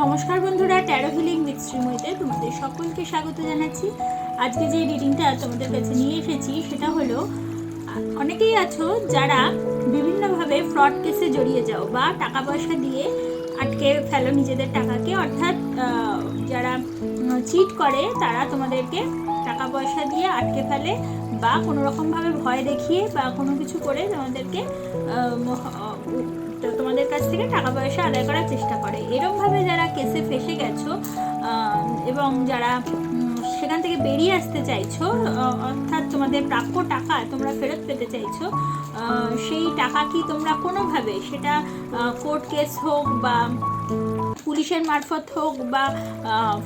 নমস্কার বন্ধুরা taro healing with শ্রীময়ীতে তোমাদের সকলকে স্বাগত জানাচ্ছি। আজকে যে রিডিংটা তোমাদের কাছে নিয়ে এসেছি, সেটা হলো, অনেকেই আছো যারা বিভিন্নভাবে ফ্রড কেসে জড়িয়ে যাও বা টাকা পয়সা দিয়ে আটকে ফেলো নিজেদের টাকাকে। অর্থাৎ যারা চিট করে, তারা তোমাদেরকে টাকা পয়সা দিয়ে আটকে ফেলে। বা কোনো রকমভাবে ভয় দেখিয়ে বা কোনো কিছু করে তোমাদেরকে তোমাদের কাছ থেকে টাকা পয়সা আদায় করার চেষ্টা করে। এরমভাবে যারা কেসে ফেসে গেছো এবং যারা সেখান থেকে বেরিয়ে আসতে চাইছো অর্থাৎ তোমাদের প্রাপ্য টাকা তোমরা ফেরত পেতে চাইছো সেই টাকা কি তোমরা কোনোভাবে, সেটা কোর্ট কেস হোক বা পুলিশের মারফত হোক বা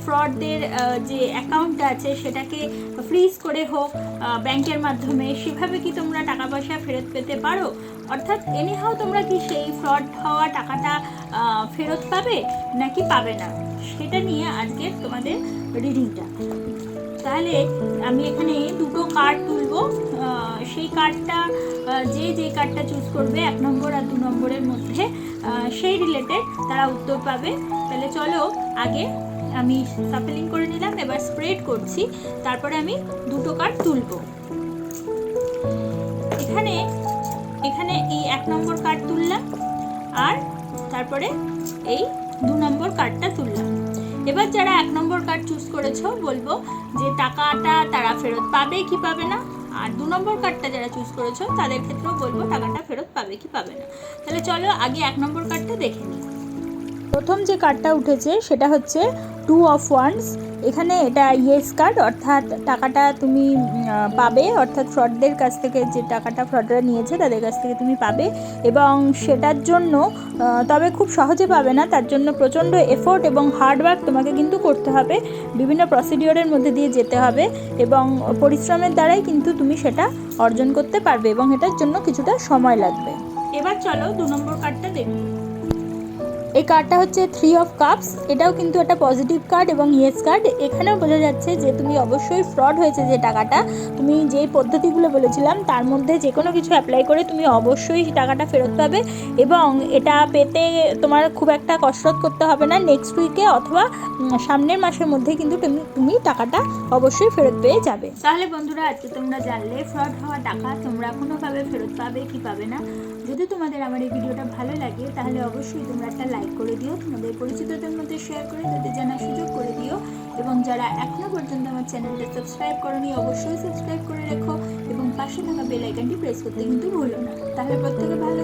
ফ্রডদের যে অ্যাকাউন্ট আছে সেটাকে ফ্রিজ করে হোক ব্যাংকের মাধ্যমে, সেভাবে কি তোমরা টাকা পয়সা ফেরত পেতে পারো? অর্থাৎ এনিহাও তোমরা কি সেই ফ্রড হওয়া টাকাটা ফেরত পাবে নাকি পাবে না? সেটা নিয়ে আজকে তোমাদের রিডিংটা তাহলে আমি এখানে দুটো কার্ড তুলবো। সেই কার্ডটা যে যে কার্ডটা চুজ করবে এক নম্বর আর দু নম্বরের মধ্যে সেই রিলেটেড তারা উত্তর পাবে। তাহলে চলো আগে আমি সাপেলিং করে নিলাম, এবার স্প্রেড করছি, তারপরে আমি দুটো কার্ড তুলবো। এখানে এখানে এই এক নম্বর কার্ড তুললাম, আর তারপরে এই দু নম্বর কার্ডটা তুললাম। এবার যারা এক নম্বর কার্ড চুজ করেছ, বলব যে টাকাটা তারা ফেরত পাবে কি পাবে না? আর দু নম্বর কার্ডটা যারা চুজ করেছ, তাদের ক্ষেত্রেও বলব টাকাটা ফেরত পাবে কি পাবে না। তাহলে চলো আগে এক নম্বর কার্ডটা দেখে নিই। প্রথম যে কার্ডটা উঠেছে, সেটা হচ্ছে টু অফ ওয়ান্স এখানে এটা ইয়েস কার্ড অর্থাৎ টাকাটা তুমি পাবে, অর্থাৎ ফ্রডদের কাছ থেকে যে টাকাটা ফ্রডরা নিয়েছে তাদের কাছ থেকে তুমি পাবে এবং সেটার জন্য তবে খুব সহজে পাবে না, তার জন্য প্রচণ্ড এফোর্ট এবং হার্ডওয়ার্ক তোমাকে কিন্তু করতে হবে। বিভিন্ন প্রসিডিওরের মধ্যে দিয়ে যেতে হবে এবং পরিশ্রমের দ্বারাই কিন্তু তুমি সেটা অর্জন করতে পারবে এবং এটার জন্য কিছুটা সময় লাগবে। এবার চলো দু নম্বর কার্ডটা দেখব এই কার্ডটা হচ্ছে থ্রি অফ কাপস এটাও কিন্তু একটা পজিটিভ কার্ড এবং ইয়েস কার্ড এখানেও বোঝা যাচ্ছে যে তুমি অবশ্যই ফ্রড হয়েছে যে টাকাটা। তুমি যেই পদ্ধতিগুলো বলেছিলাম, তার মধ্যে যে কোনো কিছু অ্যাপ্লাই করে তুমি অবশ্যই টাকাটা ফেরত পাবে এবং এটা পেতে তোমার খুব একটা কসরত করতে হবে না। নেক্সট উইকে অথবা সামনের মাসের মধ্যে কিন্তু তুমি তুমি টাকাটা অবশ্যই ফেরত পেয়ে যাবে। তাহলে বন্ধুরা, আজকে তোমরা জানলে ফ্রড হওয়া টাকা তোমরা কোনোভাবে ফেরত পাবে কি পাবে না। যদি তোমাদের আমার এই ভিডিওটা ভালো লাগে, তাহলে অবশ্যই তোমরা একটা করে দিও। তোমাদের পরিচিতদের মধ্যে শেয়ার করে তাদের জানার সুযোগ করে দিও। এবং যারা এখনও পর্যন্ত আমার চ্যানেলটা সাবস্ক্রাইব করনি, অবশ্যই সাবস্ক্রাইব করে রেখো। এবং পাশে থাকা বেল আইকনটি প্রেস করতে কিন্তু ভুলো না। তাহলে প্রত্যেকে ভালো